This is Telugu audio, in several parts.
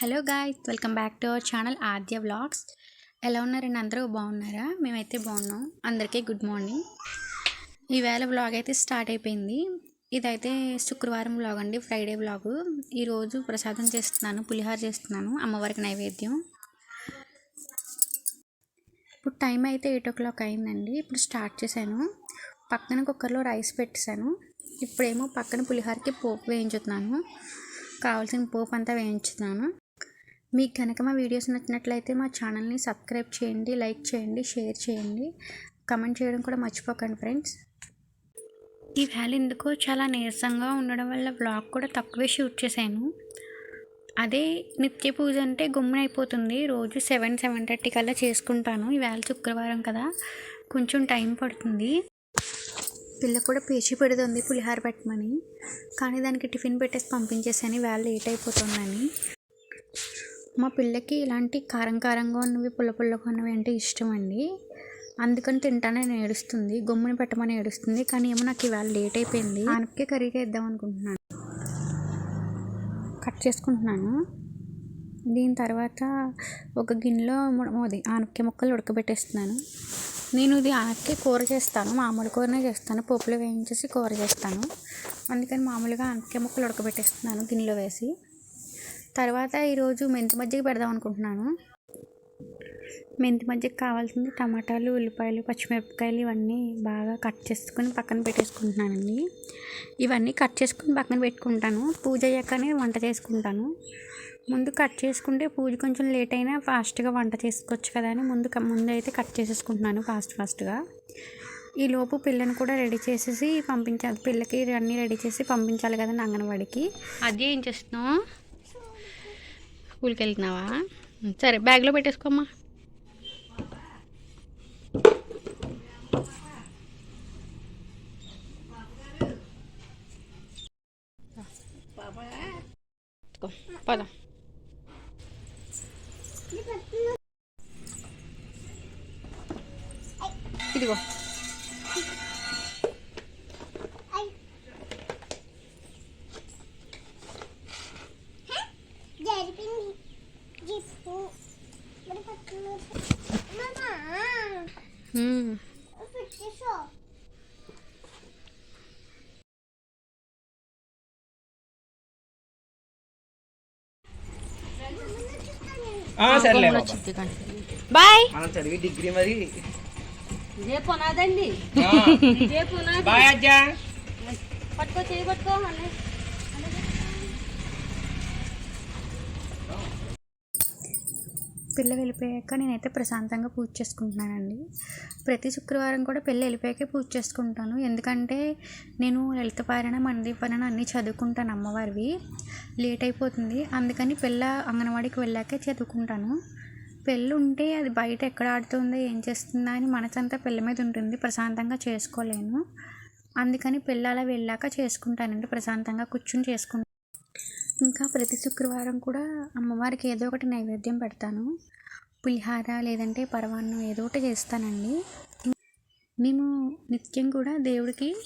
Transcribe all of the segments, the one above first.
Hello guy welcome back to our channel Aadya vlogs. ఎలా ఉన్నారండి అందరూ? బాగున్నారా? మేమైతే బాగున్నాం. అందరికీ గుడ్ మార్నింగ్. ఈవేళ వ్లాగ్ అయితే స్టార్ట్ అయిపోయింది. ఇదైతే శుక్రవారం వ్లాగ్ అండి ఫ్రైడే వ్లాగ్. ఈరోజు ప్రసాదం చేస్తున్నాను పులిహార చేస్తున్నాను అమ్మవారికి నైవేద్యం. ఇప్పుడు టైం అయితే ఎయిట్ ఓ క్లాక్ అయిందండి ఇప్పుడు స్టార్ట్ చేశాను. పక్కన కుక్కర్లో రైస్ పెట్టేశాను. ఇప్పుడేమో పక్కన పులిహారకి పోపు వేయించుతున్నాను. కావాల్సిన పోపు అంతా వేయించుతున్నాను. మీకు కనుక మా వీడియోస్ నచ్చినట్లయితే మా ఛానల్ని సబ్స్క్రైబ్ చేయండి లైక్ చేయండి షేర్ చేయండి. కమెంట్ చేయడం కూడా మర్చిపోకండి ఫ్రెండ్స్. ఈ వేళ ఎందుకో చాలా నీరసంగా ఉండడం వల్ల బ్లాగ్ కూడా తక్కువే షూట్ చేశాను. అదే నిత్య పూజ అంటే గుమ్మున అయిపోతుంది. రోజు సెవెన్ సెవెన్ థర్టీ కల్లా చేసుకుంటాను. ఈవేళ శుక్రవారం కదా. కొంచెం టైం పడుతుంది. పిల్ల కూడా పేచి పెడుతుంది పులిహార పెట్టమని. కానీ దానికి టిఫిన్ పెట్టేసి పంపించేసాను వేళ లేట్ అయిపోతుందని. మా పిల్లకి ఇలాంటి కారం కారంగా ఉన్నవి పుల్ల పుల్లగా ఉన్నవి అంటే ఇష్టం అండి అందుకని తింటానే ఏడుస్తుంది గమ్ముని పెట్టమని ఏడుస్తుంది. కానీ ఏమో నాకు ఇవాళ లేట్ అయిపోయింది. ఆనపకే కర్రీగా ఇద్దాం అనుకుంటున్నాను. కట్ చేసుకుంటున్నాను. దీని తర్వాత ఒక గిన్నెలో అది ఆనపకాయ ముక్కలు ఉడకబెట్టేస్తున్నాను. నేను ఇది ఆనపకాయ కూర చేస్తాను. మామూలు కూరనే చేస్తాను. పోపులో వేయించేసి కూర చేస్తాను. అందుకని మామూలుగా ఆనపకాయ ముక్కలు ఉడకబెట్టేస్తున్నాను గిన్నెలో వేసి. తర్వాత ఈరోజు మెంతి మజ్జిగ పెడదాం అనుకుంటున్నాను. మెంతి మజ్జిగ కావాల్సింది టమాటాలు ఉల్లిపాయలు పచ్చిమిరపకాయలు ఇవన్నీ బాగా కట్ చేసుకుని పక్కన పెట్టేసుకుంటున్నానండి. ఇవన్నీ కట్ చేసుకుని పక్కన పెట్టుకుంటాను. పూజ అయ్యాకనే వంట చేసుకుంటాను. ముందు కట్ చేసుకుంటే పూజ కొంచెం లేట్ అయినా ఫాస్ట్గా వంట చేసుకోవచ్చు కదా అని ముందు ముందు అయితే కట్ చేసేసుకుంటున్నాను ఫాస్ట్ ఫాస్ట్గా. ఈ లోపు పిల్లని కూడా రెడీ చేసేసి పంపించాలి పిల్లకి అన్నీ రెడీ చేసి పంపించాలి కదండి అంగన్వాడికి. అది ఏం చేస్తున్నావు? స్కూల్కి వెళ్తున్నావా సరే బ్యాగ్లో పెట్టేసుకోమ్మా. పద. ఇదిగో. సర్లే బాయ్. మనం చదివి డిగ్రీ మరి. ఇదే పునాదండి. ఇదే పునాది. బాయ్ అజ్జా. పట్టుకో చేయి పట్టుకో పిల్ల వెళ్ళిపోయాక నేనైతే ప్రశాంతంగా పూజ చేసుకుంటున్నానండి. ప్రతి శుక్రవారం కూడా పిల్ల వెళ్ళిపోయాకే పూజ చేసుకుంటాను. ఎందుకంటే నేను లలిత పారాయణ మంది పారాయణ అన్నీ చదువుకుంటాను అమ్మవారివి. లేట్ అయిపోతుంది. అందుకని పిల్ల అంగన్వాడికి వెళ్ళాకే చదువుకుంటాను. పెళ్ళి ఉంటే అది బయట ఎక్కడ ఆడుతుందో ఏం చేస్తుందా అని మనసంతా పిల్ల మీద ఉంటుంది. ప్రశాంతంగా చేసుకోలేను. అందుకని పిల్ల అలా వెళ్ళాక చేసుకుంటానండి. ప్రశాంతంగా కూర్చుని చేసుకుంటాను. ఇంకా ప్రతి శుక్రవారం కూడా అమ్మవారికి ఏదో ఒకటి నైవేద్యం పెడతాను. పులిహార లేదంటే పరవాన్నం ఏదో ఒకటి చేస్తానండి. మేము నిత్యం కూడా దేవుడికి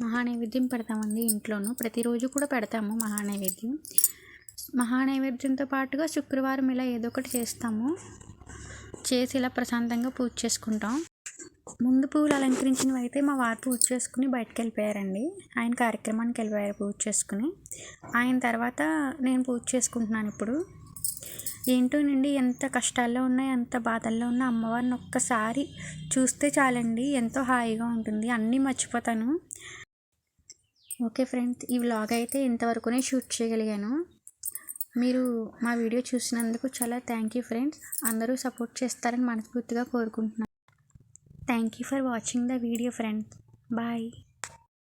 మహానైవేద్యం పెడతామండి ఇంట్లోనూ. ప్రతిరోజు కూడా పెడతాము మహానైవేద్యం. మహానైవేద్యంతో పాటుగా శుక్రవారం ఇలా ఏదో ఒకటి చేస్తాము. చేసి ఇలా ప్రశాంతంగా పూజ చేసుకుంటాం. ముందు పువ్వులు అలంకరించినవి అయితే మా వారు పూజ చేసుకుని బయటకు వెళ్ళిపోయారండి ఆయన కార్యక్రమానికి వెళ్ళిపోయారు పూజ చేసుకుని. ఆయన తర్వాత నేను పూజ చేసుకుంటున్నాను ఇప్పుడు. ఏంటో నుండి ఎంత కష్టాల్లో ఉన్నా ఎంత బాధల్లో ఉన్నా అమ్మవారిని ఒక్కసారి చూస్తే చాలండి ఎంతో హాయిగా ఉంటుంది. అన్నీ మర్చిపోతాను. ఓకే ఫ్రెండ్స్ ఈ వ్లాగ్ అయితే ఇంతవరకునే షూట్ చేయగలిగాను. మీరు మా వీడియో చూసినందుకు చాలా థ్యాంక్ యూ ఫ్రెండ్స్. అందరూ సపోర్ట్ చేస్తారని మనస్ఫూర్తిగా కోరుకుంటున్నాను. Thank you for watching the video friends. Bye.